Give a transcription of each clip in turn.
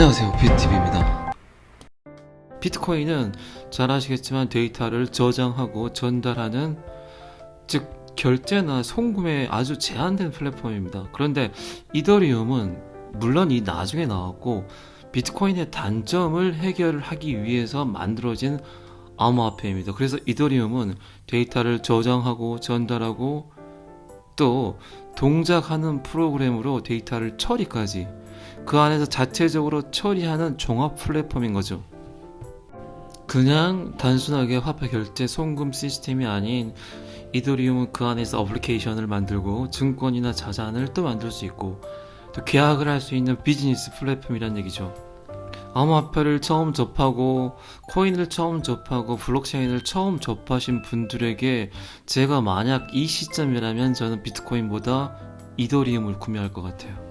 안녕하세요. 비트TV입니다. 비트코인은 잘 아시겠지만 데이터를 저장하고 전달하는 즉 결제나 송금에 아주 제한된 플랫폼입니다. 그런데 이더리움은 물론 이 나중에 나왔고 비트코인의 단점을 해결하기 위해서 만들어진 암호화폐입니다. 그래서 이더리움은 데이터를 저장하고 전달하고 또 동작하는 프로그램으로 데이터를 처리까지 그 안에서 자체적으로 처리하는 종합 플랫폼인 거죠. 그냥 단순하게 화폐 결제 송금 시스템이 아닌 이더리움은 그 안에서 어플리케이션을 만들고 증권이나 자산을 또 만들 수 있고 또 계약을 할 수 있는 비즈니스 플랫폼이란 얘기죠. 암호화폐를 처음 접하고 코인을 처음 접하고 블록체인을 처음 접하신 분들에게 제가 만약 이 시점이라면 저는 비트코인보다 이더리움을 구매할 것 같아요.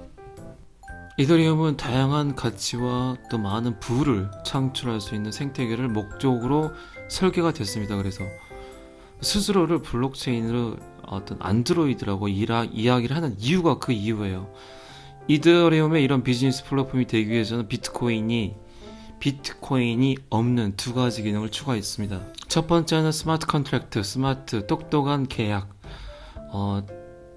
이더리움은 다양한 가치와 또 많은 부를 창출할 수 있는 생태계를 목적으로 설계가 됐습니다. 그래서 스스로를 블록체인으로 어떤 안드로이드라고 이라, 이야기를 하는 이유가 그 이유예요. 이더리움의 이런 비즈니스 플랫폼이 되기 위해서는 비트코인이 비트코인이 없는 두 가지 기능을 추가했습니다. 첫 번째는 스마트 컨트랙트, 스마트 똑똑한 계약. 어,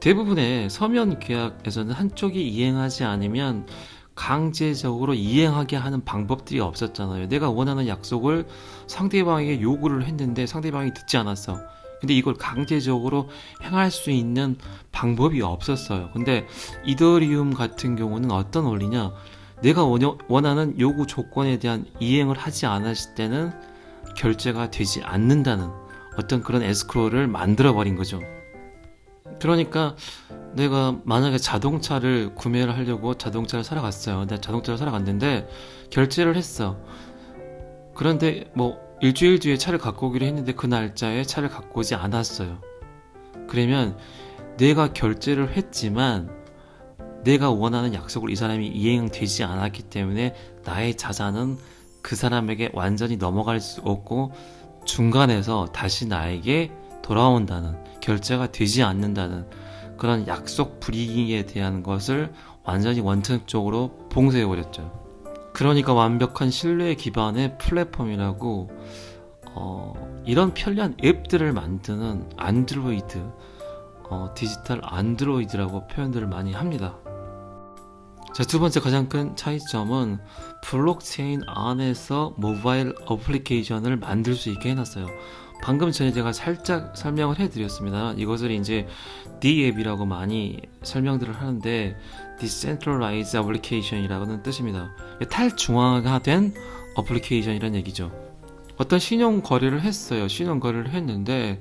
대부분의 서면 계약에서는 한쪽이 이행하지 않으면 강제적으로 이행하게 하는 방법들이 없었잖아요. 내가 원하는 약속을 상대방에게 요구를 했는데 상대방이 듣지 않았어. 근데 이걸 강제적으로 행할 수 있는 방법이 없었어요. 근데 이더리움 같은 경우는 어떤 원리냐? 내가 원하는 요구 조건에 대한 이행을 하지 않았을 때는 결제가 되지 않는다는 어떤 그런 에스크로를 만들어 버린 거죠. 그러니까 내가 만약에 자동차를 구매를 하려고 자동차를 사러 갔어요. 근데 자동차를 사러 갔는데 결제를 했어. 그런데 뭐 일주일 뒤에 차를 갖고 오기로 했는데 그 날짜에 차를 갖고 오지 않았어요. 그러면 내가 결제를 했지만 내가 원하는 약속을 이 사람이 이행되지 않았기 때문에 나의 자산은 그 사람에게 완전히 넘어갈 수 없고 중간에서 다시 나에게 돌아온다는 결제가 되지 않는다는 그런 약속 불이익에 대한 것을 완전히 원천적으로 봉쇄해 버렸죠. 그러니까 완벽한 신뢰 기반의 플랫폼이라고 어, 이런 편리한 앱들을 만드는 안드로이드 어, 디지털 안드로이드라고 표현들을 많이 합니다. 자, 두 번째 가장 큰 차이점은 블록체인 안에서 모바일 어플리케이션을 만들 수 있게 해놨어요. 방금 전에 제가 살짝 설명을 해드렸습니다. 이것을 이제 D 앱이라고 많이 설명들을 하는데 Decentralized Application이라는 뜻입니다. 탈중앙화된 어플리케이션이란 얘기죠. 어떤 신용 거래를 했어요. 신용 거래를 했는데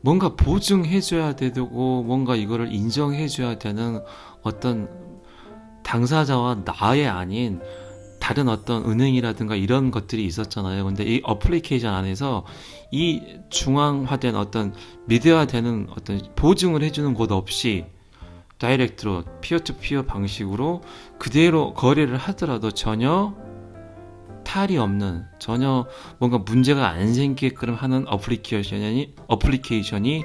뭔가 보증해줘야 되고 뭔가 이거를 인정해줘야 되는 어떤 당사자와 나의 아닌 다른 어떤 은행이라든가 이런 것들이 있었잖아요. 근데 이 어플리케이션 안에서 이 중앙화된 어떤 미디어화되는 어떤 보증을 해주는 곳 없이 다이렉트로 피어투피어 방식으로 그대로 거래를 하더라도 전혀 탈이 없는 전혀 뭔가 문제가 안 생기게끔 하는 어플리케이션이 어플리케이션이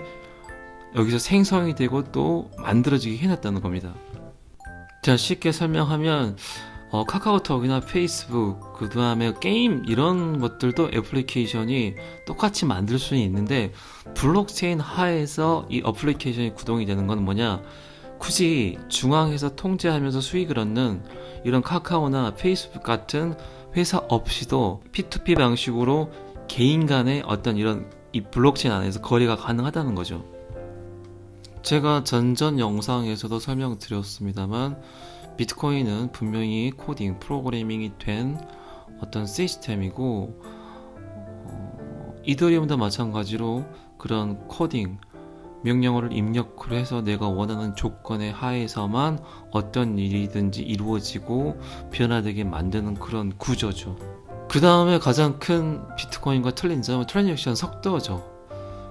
여기서 생성이 되고 또 만들어지게 해놨다는 겁니다. 자 쉽게 설명하면 어, 카카오톡이나 페이스북 그 다음에 게임 이런 것들도 애플리케이션이 똑같이 만들 수는 있는데 블록체인 하에서 이 어플리케이션이 구동이 되는 건 뭐냐 굳이 중앙에서 통제하면서 수익을 얻는 이런 카카오나 페이스북 같은 회사 없이도 P2P 방식으로 개인 간의 어떤 이런 이 블록체인 안에서 거래가 가능하다는 거죠. 제가 전전 영상에서도 설명드렸습니다만 비트코인은 분명히 코딩, 프로그래밍이 된 어떤 시스템이고 어, 이더리움도 마찬가지로 그런 코딩, 명령어를 입력을 해서 내가 원하는 조건의 하에서만 어떤 일이든지 이루어지고 변화되게 만드는 그런 구조죠. 그 다음에 가장 큰 비트코인과 틀린 점은 트랜잭션 속도죠.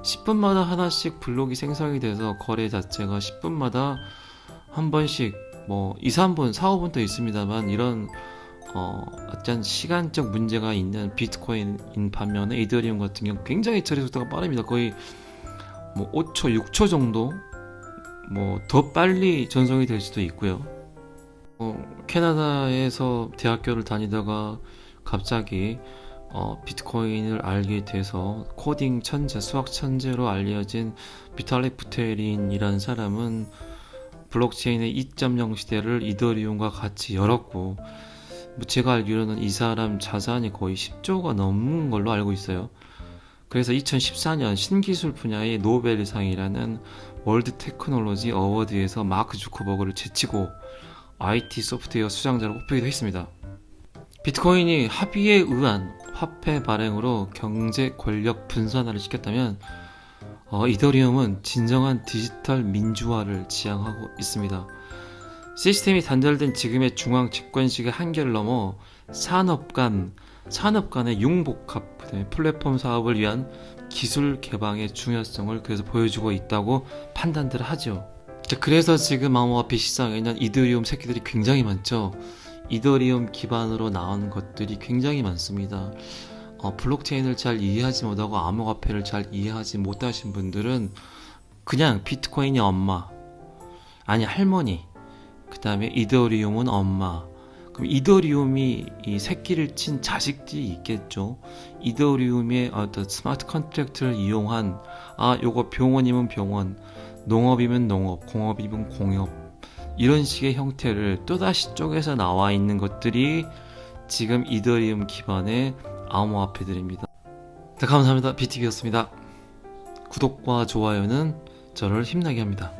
10분마다 하나씩 블록이 생성이 돼서 거래 자체가 10분마다 한 번씩 뭐 2, 3분, 4, 5분도 있습니다만 이런 어, 어떤 시간적 문제가 있는 비트코인인 반면에 이더리움 같은 경우 굉장히 처리 속도가 빠릅니다. 거의 뭐 5초, 6초 정도 뭐 더 빨리 전송이 될 수도 있고요. 캐나다에서 대학교를 다니다가 갑자기 어, 비트코인을 알게 돼서 코딩 천재, 수학 천재로 알려진 비탈릭 부테린이라는 사람은 블록체인의 2.0 시대를 이더리움과 같이 열었고 뭐 제가 알기로는 이 사람 자산이 거의 10조가 넘는 걸로 알고 있어요. 그래서 2014년 신기술 분야의 노벨상이라는 월드 테크놀로지 어워드에서 마크 주커버그를 제치고 IT 소프트웨어 수장자로 뽑히기도 했습니다. 비트코인이 합의에 의한 화폐 발행으로 경제 권력 분산화를 시켰다면 어, 이더리움은 진정한 디지털 민주화를 지향하고 있습니다. 시스템이 단절된 지금의 중앙 집권식의 한계를 넘어 산업 간 산업 간의 융복합 그다음에 플랫폼 사업을 위한 기술 개방의 중요성을 그래서 보여주고 있다고 판단들을 하죠. 자, 그래서 지금 암호화폐 시장에는 이더리움 새끼들이 굉장히 많죠. 이더리움 기반으로 나온 것들이 굉장히 많습니다. 어, 블록체인을 잘 이해하지 못하고 암호화폐를 잘 이해하지 못하신 분들은 그냥 비트코인이 엄마, 아니 할머니, 그 다음에 이더리움은 엄마. 그럼 이더리움이 이 새끼를 친 자식들이 있겠죠. 이더리움의 어떤 스마트 컨트랙트를 이용한 아 요거 병원이면 병원, 농업이면 농업, 공업이면 공업 이런 식의 형태를 또다시 쪼개서 나와 있는 것들이 지금 이더리움 기반의 암호화폐들입니다. 네, 감사합니다. BTV였습니다. 구독과 좋아요는 저를 힘나게 합니다.